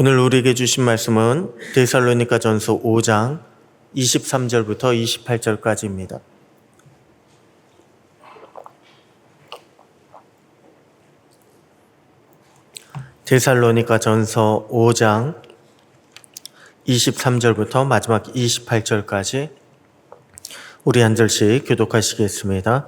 오늘 우리에게 주신 말씀은 데살로니가 전서 5장 23절부터 28절까지입니다. 데살로니가 전서 5장 23절부터 마지막 28절까지 우리 한 절씩 교독하시겠습니다.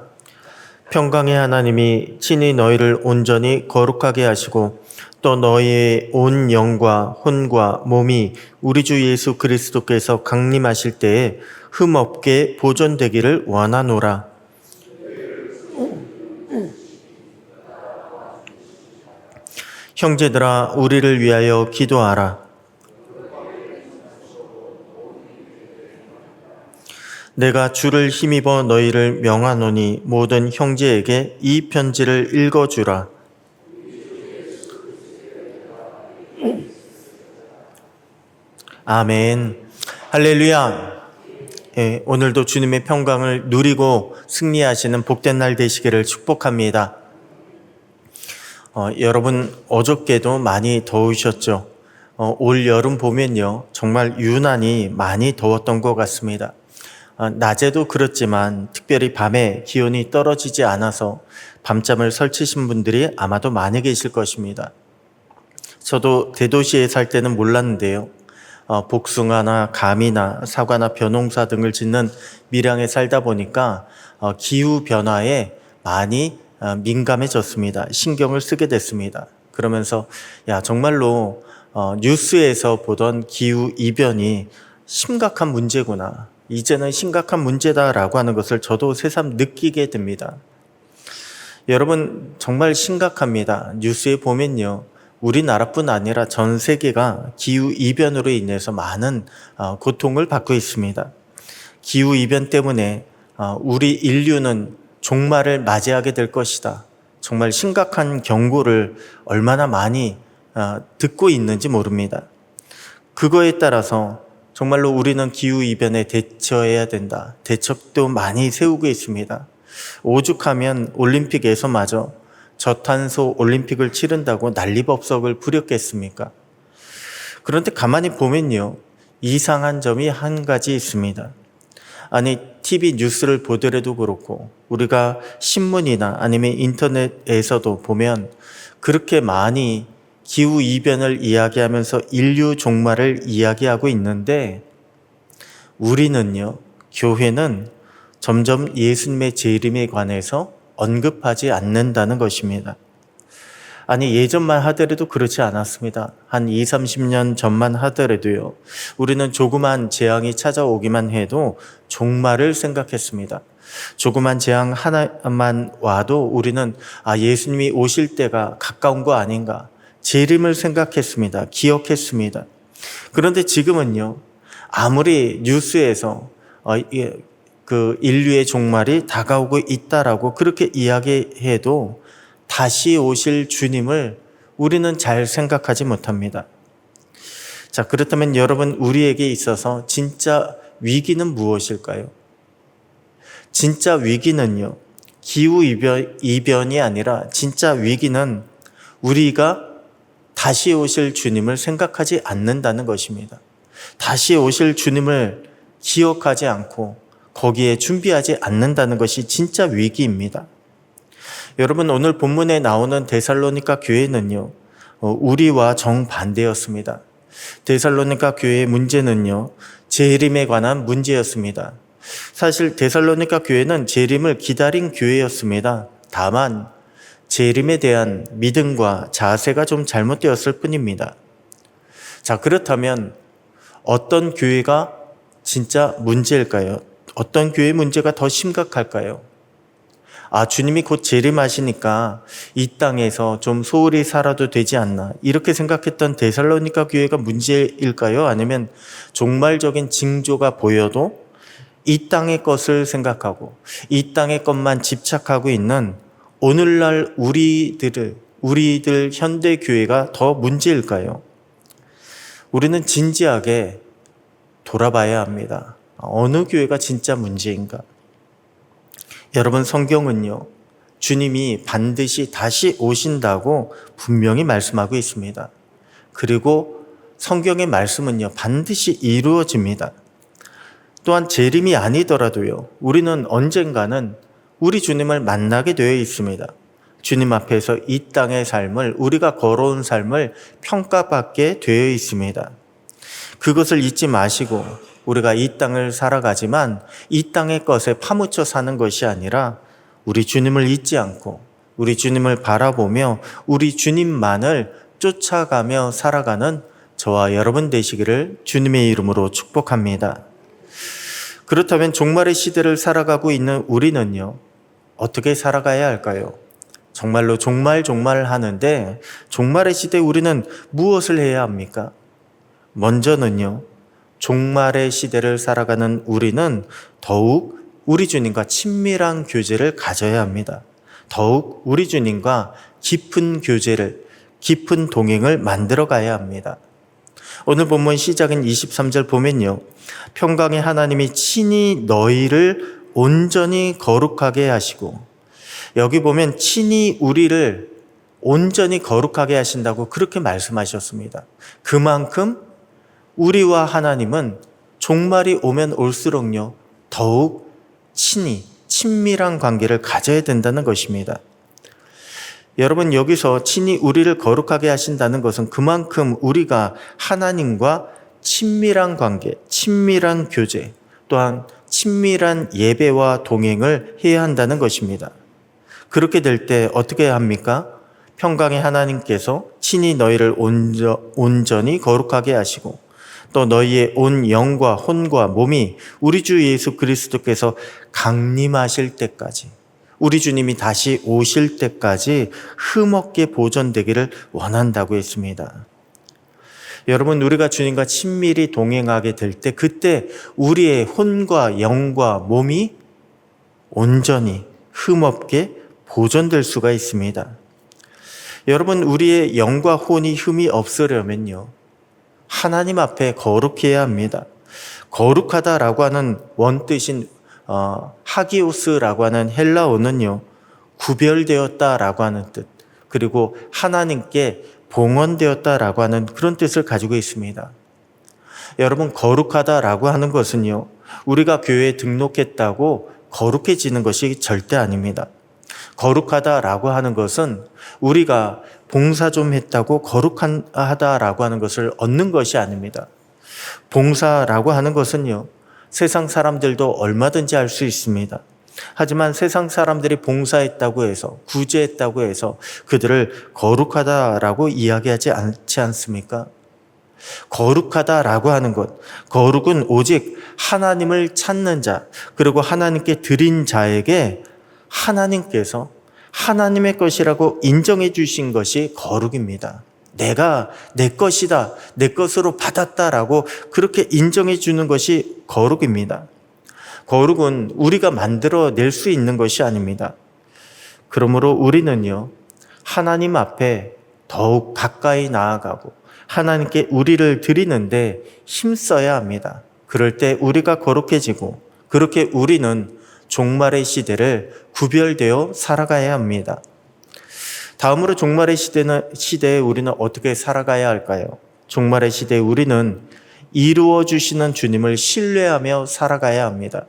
평강의 하나님이 친히 너희를 온전히 거룩하게 하시고 또 너희의 온 영과 혼과 몸이 우리 주 예수 그리스도께서 강림하실 때에 흠 없게 보존되기를 원하노라. 형제들아 우리를 위하여 기도하라. 내가 주를 힘입어 너희를 명하노니 모든 형제에게 이 편지를 읽어주라. 아멘. 할렐루야. 예, 오늘도 주님의 평강을 누리고 승리하시는 복된 날 되시기를 축복합니다. 어, 여러분 어저께도 많이 더우셨죠? 어, 올 여름 보면요 정말 유난히 많이 더웠던 것 같습니다. 어, 낮에도 그렇지만 특별히 밤에 기온이 떨어지지 않아서 밤잠을 설치신 분들이 아마도 많이 계실 것입니다. 저도 대도시에 살 때는 몰랐는데요. 어, 복숭아나 감이나 사과나 벼농사 등을 짓는 밀양에 살다 보니까 어, 기후 변화에 많이 어, 민감해졌습니다. 신경을 쓰게 됐습니다. 그러면서 야 정말로 어, 뉴스에서 보던 기후 이변이 심각한 문제구나. 이제는 심각한 문제다라고 하는 것을 저도 새삼 느끼게 됩니다. 여러분 정말 심각합니다. 뉴스에 보면요. 우리나라뿐 아니라 전 세계가 기후 이변으로 인해서 많은 어, 고통을 받고 있습니다. 기후 이변 때문에 어, 우리 인류는 종말을 맞이하게 될 것이다. 정말 심각한 경고를 얼마나 많이 어, 듣고 있는지 모릅니다. 그거에 따라서 정말로 우리는 기후 이변에 대처해야 된다. 대책도 많이 세우고 있습니다. 오죽하면 올림픽에서마저 저탄소 올림픽을 치른다고 난리법석을 부렸겠습니까? 그런데 가만히 보면요. 이상한 점이 한 가지 있습니다. 아니, TV 뉴스를 보더라도 그렇고, 우리가 신문이나 아니면 인터넷에서도 보면 그렇게 많이 기후 이변을 이야기하면서 인류 종말을 이야기하고 있는데, 우리는요, 교회는 점점 예수님의 재림에 관해서 언급하지 않는다는 것입니다. 아니, 예전만 하더라도 그렇지 않았습니다. 한 2, 30년 전만 하더라도요. 우리는 조그만 재앙이 찾아오기만 해도 종말을 생각했습니다. 조그만 재앙 하나만 와도 우리는 아, 예수님이 오실 때가 가까운 거 아닌가. 재림을 생각했습니다. 기억했습니다. 그런데 지금은요. 아무리 뉴스에서 어, 그 인류의 종말이 다가오고 있다라고 그렇게 이야기해도 다시 오실 주님을 우리는 잘 생각하지 못합니다. 자, 그렇다면 여러분, 우리에게 있어서 진짜 위기는 무엇일까요? 진짜 위기는요, 기후 이변, 이변이 아니라 진짜 위기는 우리가 다시 오실 주님을 생각하지 않는다는 것입니다. 다시 오실 주님을 기억하지 않고 거기에 준비하지 않는다는 것이 진짜 위기입니다. 여러분 오늘 본문에 나오는 데살로니가 교회는요. 어, 우리와 정반대였습니다. 데살로니가 교회의 문제는요. 재림에 관한 문제였습니다. 사실 데살로니가 교회는 재림을 기다린 교회였습니다. 다만 재림에 대한 믿음과 자세가 좀 잘못되었을 뿐입니다. 자, 그렇다면 어떤 교회가 진짜 문제일까요? 어떤 교회 문제가 더 심각할까요? 아, 주님이 곧 재림하시니까 이 땅에서 좀 소홀히 살아도 되지 않나. 이렇게 생각했던 데살로니가 교회가 문제일까요? 아니면 종말적인 징조가 보여도 이 땅의 것을 생각하고 이 땅의 것만 집착하고 있는 오늘날 우리들을, 우리들 현대 교회가 더 문제일까요? 우리는 진지하게 돌아봐야 합니다. 어느 교회가 진짜 문제인가? 여러분 성경은요. 주님이 반드시 다시 오신다고 분명히 말씀하고 있습니다. 그리고 성경의 말씀은요, 반드시 이루어집니다. 또한 재림이 아니더라도요, 우리는 언젠가는 우리 주님을 만나게 되어 있습니다. 주님 앞에서 이 땅의 삶을, 우리가 걸어온 삶을 평가받게 되어 있습니다. 그것을 잊지 마시고, 우리가 이 땅을 살아가지만 이 땅의 것에 파묻혀 사는 것이 아니라 우리 주님을 잊지 않고 우리 주님을 바라보며 우리 주님만을 쫓아가며 살아가는 저와 여러분 되시기를 주님의 이름으로 축복합니다. 그렇다면 종말의 시대를 살아가고 있는 우리는요, 어떻게 살아가야 할까요? 정말로 종말 종말 하는데 종말의 시대 우리는 무엇을 해야 합니까? 먼저는요, 종말의 시대를 살아가는 우리는 더욱 우리 주님과 친밀한 교제를 가져야 합니다. 더욱 우리 주님과 깊은 교제를, 깊은 동행을 만들어 가야 합니다. 오늘 본문 시작은 23절 보면요. 평강의 하나님이 친히 너희를 온전히 거룩하게 하시고, 여기 보면 친히 우리를 온전히 거룩하게 하신다고 그렇게 말씀하셨습니다. 그만큼 우리와 하나님은 종말이 오면 올수록요, 더욱 친히, 친밀한 관계를 가져야 된다는 것입니다. 여러분, 여기서 친히 우리를 거룩하게 하신다는 것은 그만큼 우리가 하나님과 친밀한 관계, 친밀한 교제, 또한 친밀한 예배와 동행을 해야 한다는 것입니다. 그렇게 될 때 어떻게 합니까? 평강의 하나님께서 친히 너희를 온전히 거룩하게 하시고 또 너희의 온 영과 혼과 몸이 우리 주 예수 그리스도께서 강림하실 때까지 우리 주님이 다시 오실 때까지 흠없게 보존되기를 원한다고 했습니다. 여러분, 우리가 주님과 친밀히 동행하게 될 때, 그때 우리의 혼과 영과 몸이 온전히 흠없게 보존될 수가 있습니다. 여러분, 우리의 영과 혼이 흠이 없으려면요. 하나님 앞에 거룩해야 합니다. 거룩하다라고 하는 원뜻인 어, 하기오스라고 하는 헬라어는요. 구별되었다라고 하는 뜻. 그리고 하나님께 봉헌되었다라고 하는 그런 뜻을 가지고 있습니다. 여러분 거룩하다라고 하는 것은요. 우리가 교회에 등록했다고 거룩해지는 것이 절대 아닙니다. 거룩하다라고 하는 것은 우리가 봉사 좀 했다고 거룩하다라고 하는 것을 얻는 것이 아닙니다. 봉사라고 하는 것은요, 세상 사람들도 얼마든지 할 수 있습니다. 하지만 세상 사람들이 봉사했다고 해서, 구제했다고 해서 그들을 거룩하다라고 이야기하지 않지 않습니까? 거룩하다라고 하는 것, 거룩은 오직 하나님을 찾는 자, 그리고 하나님께 드린 자에게 하나님께서 하나님의 것이라고 인정해 주신 것이 거룩입니다. 내가 내 것이다, 내 것으로 받았다라고 그렇게 인정해 주는 것이 거룩입니다. 거룩은 우리가 만들어 낼 수 있는 것이 아닙니다. 그러므로 우리는요, 하나님 앞에 더욱 가까이 나아가고 하나님께 우리를 드리는데 힘써야 합니다. 그럴 때 우리가 거룩해지고 그렇게 우리는 종말의 시대를 구별되어 살아가야 합니다. 다음으로 종말의 시대는, 시대에 우리는 어떻게 살아가야 할까요? 종말의 시대에 우리는 이루어 주시는 주님을 신뢰하며 살아가야 합니다.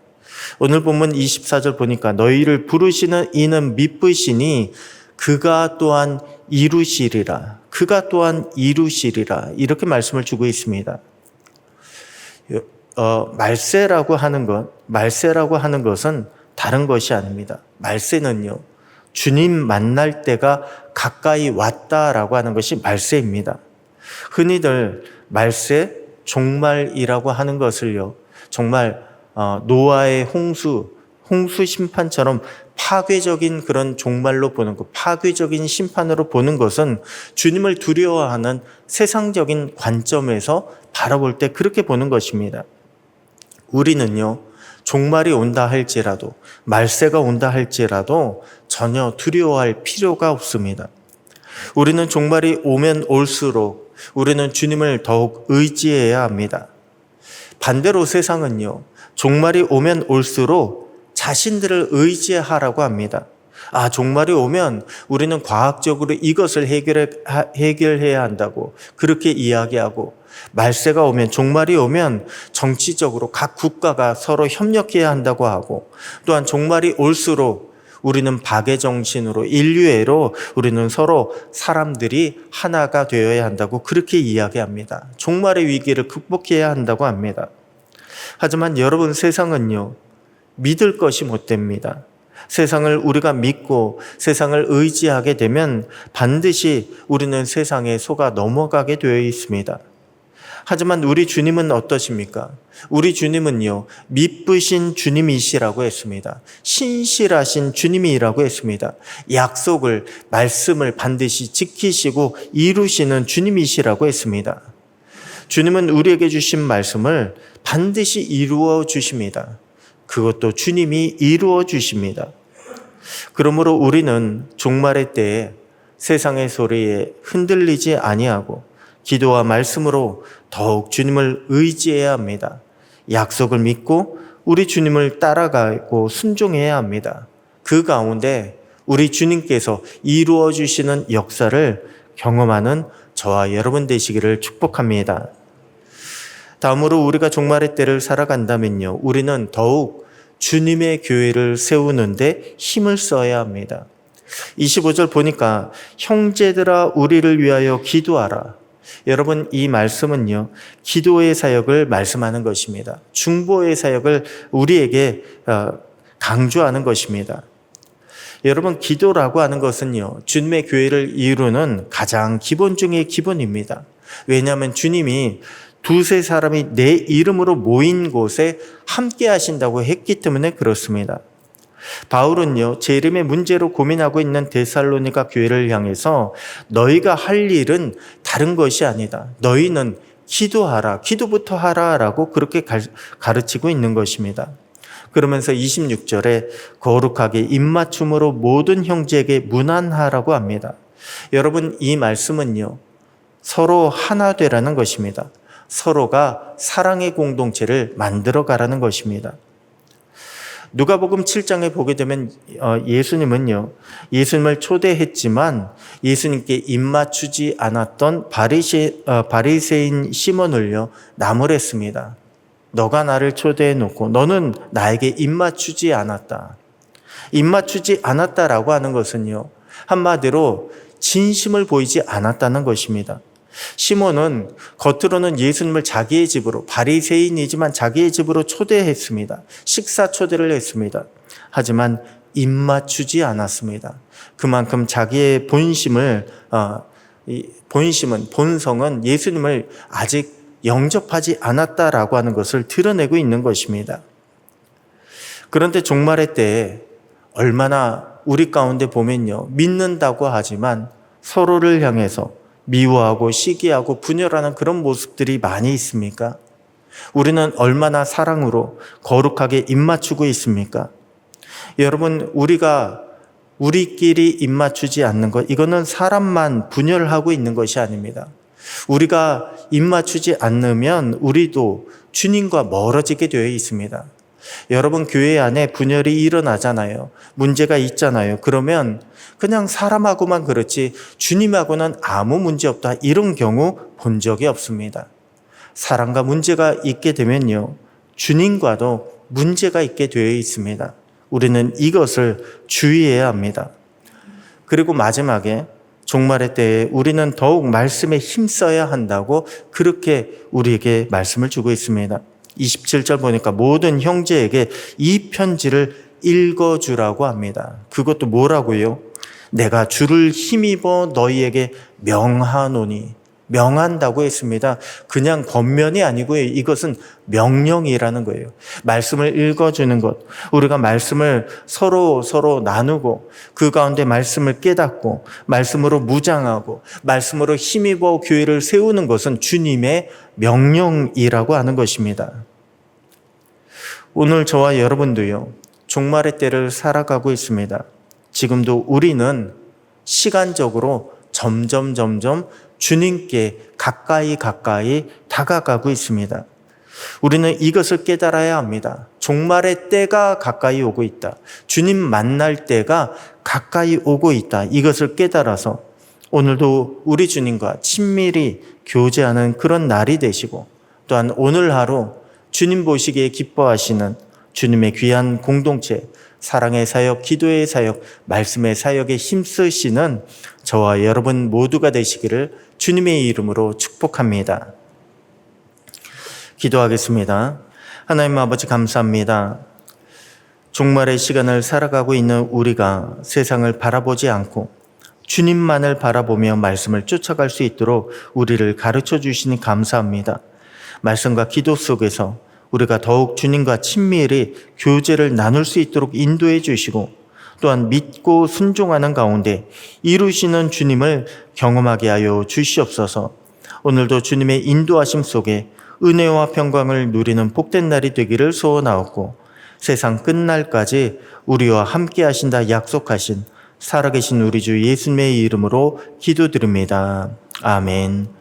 오늘 본문 24절 보니까 너희를 부르시는 이는 미쁘시니 그가 또한 이루시리라. 그가 또한 이루시리라. 이렇게 말씀을 주고 있습니다. 어, 말세라고 하는 것, 말세라고 하는 것은 다른 것이 아닙니다. 말세는요, 주님 만날 때가 가까이 왔다라고 하는 것이 말세입니다. 흔히들 말세, 종말이라고 하는 것을요, 정말 어, 노아의 홍수, 홍수 심판처럼 파괴적인 그런 종말로 보는 것, 파괴적인 심판으로 보는 것은 주님을 두려워하는 세상적인 관점에서 바라볼 때 그렇게 보는 것입니다. 우리는요, 종말이 온다 할지라도, 말세가 온다 할지라도 전혀 두려워할 필요가 없습니다. 우리는 종말이 오면 올수록 우리는 주님을 더욱 의지해야 합니다. 반대로 세상은요, 종말이 오면 올수록 자신들을 의지하라고 합니다. 아, 종말이 오면 우리는 과학적으로 이것을 해결해, 하- 해결해야 한다고 그렇게 이야기하고 말세가 오면 종말이 오면 정치적으로 각 국가가 서로 협력해야 한다고 하고 또한 종말이 올수록 우리는 박의 정신으로 인류애로 우리는 서로 사람들이 하나가 되어야 한다고 그렇게 이야기합니다. 종말의 위기를 극복해야 한다고 합니다. 하지만 여러분 세상은요. 믿을 것이 못 됩니다. 세상을 우리가 믿고 세상을 의지하게 되면 반드시 우리는 세상에 속아 넘어가게 되어 있습니다. 하지만 우리 주님은 어떠십니까? 우리 주님은요, 미쁘신 주님이시라고 했습니다. 신실하신 주님이라고 했습니다. 약속을, 말씀을 반드시 지키시고 이루시는 주님이시라고 했습니다. 주님은 우리에게 주신 말씀을 반드시 이루어 주십니다. 그것도 주님이 이루어 주십니다. 그러므로 우리는 종말의 때에 세상의 소리에 흔들리지 아니하고 기도와 말씀으로 더욱 주님을 의지해야 합니다. 약속을 믿고 우리 주님을 따라가고 순종해야 합니다. 그 가운데 우리 주님께서 이루어 주시는 역사를 경험하는 저와 여러분 되시기를 축복합니다. 다음으로 우리가 종말의 때를 살아간다면요. 우리는 더욱 주님의 교회를 세우는데 힘을 써야 합니다. 25절 보니까 형제들아 우리를 위하여 기도하라. 여러분 이 말씀은요. 기도의 사역을 말씀하는 것입니다. 중보의 사역을 우리에게 어, 강조하는 것입니다. 여러분 기도라고 하는 것은요. 주님의 교회를 이루는 가장 기본 중의 기본입니다. 왜냐하면 주님이 두세 사람이 내 이름으로 모인 곳에 함께 하신다고 했기 때문에 그렇습니다. 바울은요, 제 이름의 문제로 고민하고 있는 데살로니가 교회를 향해서 너희가 할 일은 다른 것이 아니다. 너희는 기도하라, 기도부터 하라 라고 그렇게 가르치고 있는 것입니다. 그러면서 26절에 거룩하게 입맞춤으로 모든 형제에게 무난하라고 합니다. 여러분, 이 말씀은요, 서로 하나 되라는 것입니다. 서로가 사랑의 공동체를 만들어 가라는 것입니다. 누가복음 7장에 보게 되면 어, 예수님은요. 예수님을 초대했지만 예수님께 입맞추지 않았던 바리세, 어, 바리새인 시몬을요. 나무랬습니다. 너가 나를 초대해 놓고 너는 나에게 입맞추지 않았다. 입맞추지 않았다라고 하는 것은요. 한마디로 진심을 보이지 않았다는 것입니다. 시몬은 겉으로는 예수님을 자기의 집으로 바리새인이지만 자기의 집으로 초대했습니다. 식사 초대를 했습니다. 하지만 입맞추지 않았습니다. 그만큼 자기의 본심을 어, 본심은 본성은 예수님을 아직 영접하지 않았다라고 하는 것을 드러내고 있는 것입니다. 그런데 종말의 때에 얼마나 우리 가운데 보면요 믿는다고 하지만 서로를 향해서 미워하고 시기하고 분열하는 그런 모습들이 많이 있습니까? 우리는 얼마나 사랑으로 거룩하게 입맞추고 있습니까? 여러분, 우리가 우리끼리 입맞추지 않는 것, 이거는 사람만 분열하고 있는 것이 아닙니다. 우리가 입맞추지 않으면 우리도 주님과 멀어지게 되어 있습니다. 여러분, 교회 안에 분열이 일어나잖아요. 문제가 있잖아요. 그러면 그냥 사람하고만 그렇지 주님하고는 아무 문제 없다. 이런 경우 본 적이 없습니다. 사랑과 문제가 있게 되면요. 주님과도 문제가 있게 되어 있습니다. 우리는 이것을 주의해야 합니다. 그리고 마지막에 종말의 때에 우리는 더욱 말씀에 힘써야 한다고 그렇게 우리에게 말씀을 주고 있습니다. 27절 보니까 모든 형제에게 이 편지를 읽어주라고 합니다. 그것도 뭐라고요? 내가 주를 힘입어 너희에게 명하노니 명한다고 했습니다. 그냥 겉면이 아니고요. 이것은 명령이라는 거예요. 말씀을 읽어주는 것. 우리가 말씀을 서로 서로 나누고 그 가운데 말씀을 깨닫고 말씀으로 무장하고 말씀으로 힘입어 교회를 세우는 것은 주님의 명령이라고 하는 것입니다. 오늘 저와 여러분도요. 종말의 때를 살아가고 있습니다. 지금도 우리는 시간적으로 점점 점점 주님께 가까이 가까이 다가가고 있습니다. 우리는 이것을 깨달아야 합니다. 종말의 때가 가까이 오고 있다. 주님 만날 때가 가까이 오고 있다. 이것을 깨달아서 오늘도 우리 주님과 친밀히 교제하는 그런 날이 되시고 또한 오늘 하루 주님 보시기에 기뻐하시는 주님의 귀한 공동체, 사랑의 사역, 기도의 사역, 말씀의 사역에 힘쓰시는 저와 여러분 모두가 되시기를 주님의 이름으로 축복합니다. 기도하겠습니다. 하나님 아버지 감사합니다. 종말의 시간을 살아가고 있는 우리가 세상을 바라보지 않고 주님만을 바라보며 말씀을 쫓아갈 수 있도록 우리를 가르쳐 주시니 감사합니다. 말씀과 기도 속에서 우리가 더욱 주님과 친밀히 교제를 나눌 수 있도록 인도해 주시고 또한 믿고 순종하는 가운데 이루시는 주님을 경험하게 하여 주시옵소서 오늘도 주님의 인도하심 속에 은혜와 평강을 누리는 복된 날이 되기를 소원하옵고 세상 끝날까지 우리와 함께 하신다 약속하신 살아계신 우리 주 예수님의 이름으로 기도드립니다. 아멘.